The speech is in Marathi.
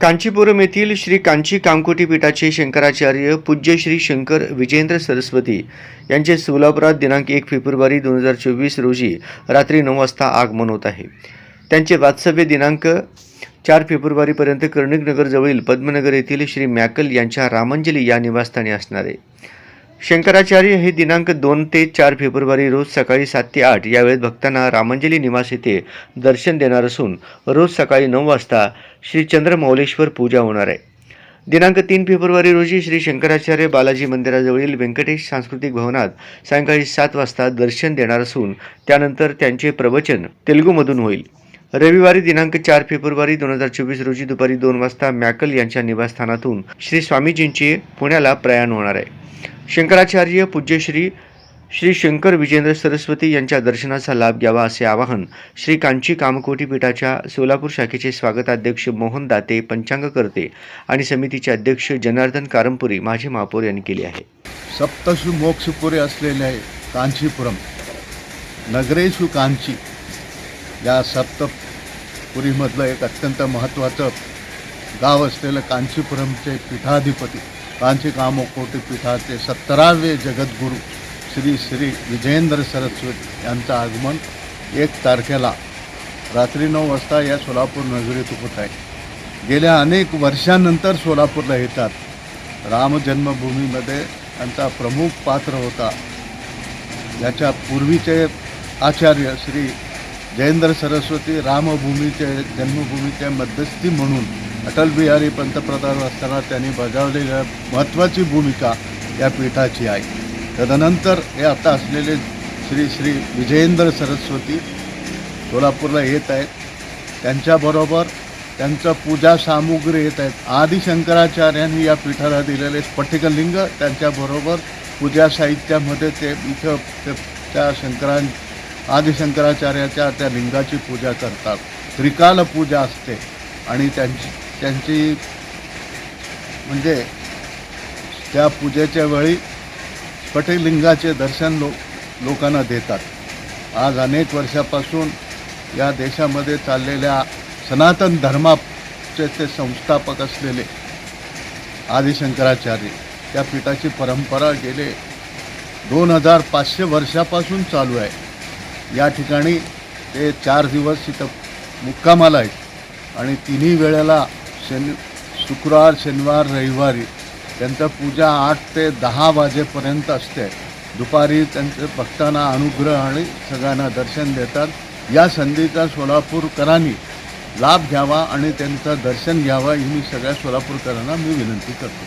कांचीपुरम येथील श्री कांची कामकोटी पीठाचे शंकराचार्य पूज्य श्री शंकर विजेंद्र सरस्वती यांचे सोलापुरात दिनांक एक फेब्रुवारी दोन हजार चोवीस रोजी रात्री नऊ वाजता आगमन होत आहे. त्यांचे वास्तव्य दिनांक चार फेब्रुवारीपर्यंत कर्णिकनगरजवळील पद्मनगर येथील श्री मॅकल यांच्या रामांजली या निवासस्थानी असणार आहे. शंकराचार्य हे दिनांक दोन ते चार फेब्रुवारी रोज सकाळी सात ते आठ यावेळेत भक्तांना रामांजली निवास येथे दर्शन देणार असून रोज सकाळी नऊ वाजता श्री चंद्रमौलेश्वर पूजा होणार आहे. दिनांक तीन फेब्रुवारी रोजी श्री शंकराचार्य बालाजी मंदिराजवळील व्यंकटेश सांस्कृतिक भवनात सायंकाळी सात वाजता दर्शन देणार असून त्यानंतर त्यांचे प्रवचन तेलुगूमधून होईल. रविवारी दिनांक चार फेब्रुवारी दोन हजार चोवीस रोजी दुपारी दोन वाजता मॅकल यांच्या निवासस्थानातून श्री स्वामीजींचे पुण्याला प्रयाण होणार आहे. शंकराचार्य पूज्य श्री श्री शंकर विजेंद्र सरस्वती यांच्या दर्शनाचा लाभ घ्यावा असे आवाहन श्री कांची कामकोटी पीठाच्या सोलापूर शाखेचे स्वागताध्यक्ष मोहन दाते पंचांगकर्ते आणि समितीचे अध्यक्ष जनार्दन कारंपुरी माजी महापौर यांनी केले आहे. सप्तशु मोक्षपुरे असलेले आहे कांचीपुरम नगरेशु कांची या सप्त पुरीमधलं एक अत्यंत महत्त्वाचं गाव असलेलं कांचीपुरमचे पीठाधिपती कांची कामकोटी पीठाचे सत्तरावे जगद्गुरू श्री श्री विजेंद्र सरस्वती यांचं आगमन एक तारखेला रात्री नऊ वाजता या सोलापूर नगरीत होत आहे. गेल्या अनेक वर्षांनंतर सोलापूरला येतात. राम जन्मभूमीमध्ये त्यांचा प्रमुख पात्र होता. याच्या पूर्वीचे आचार्य श्री जयेंद्र सरस्वती रामभूमीचे जन्मभूमीचे मध्यस्थी म्हणून अटल बिहारी पंतप्रधान असताना त्यांनी बजावलेल्या महत्त्वाची भूमिका या पीठाची आहे. तदनंतर हे आता असलेले श्री श्री विजयेंद्र सरस्वती सोलापूरला येत आहेत. त्यांच्याबरोबर त्यांचं पूजा सामुग्री येत आहेत. आदिशंकराचार्यांनी या पीठाला दिलेले स्फटिकलिंग त्यांच्याबरोबर पूजा साहित्यामध्ये ते इथं त्या शंकरां आदिशंकराचार्याच्या त्या लिंगाची पूजा करतात. त्रिकाल पूजा असते. आणि त्यांची त्यांची म्हणजे त्या पूजेच्या वेळी पटलिंगाचे दर्शन लो लोकांना देतात. आज अनेक वर्षापासून या देशामध्ये चाललेल्या सनातन धर्माचे ते संस्थापक असलेले आदिशंकराचार्य त्या पीठाची परंपरा गेले दोन हजार पाचशे वर्षापासून चालू आहे. या ठिकाणी ते चार दिवस तिथं मुक्कामाला आहेत. आणि तिन्ही वेळेला शनि शुक्रवार शनिवार रविवारी त्यांचं पूजा आठ ते दहा वाजेपर्यंत असते. दुपारी त्यांचे भक्तांना अनुग्रह आणि सगळ्यांना दर्शन देतात. या संधीचा सोलापूरकरांनी लाभ घ्यावा आणि त्यांचं दर्शन घ्यावं ही मी सगळ्या सोलापूरकरांना मी विनंती करतो.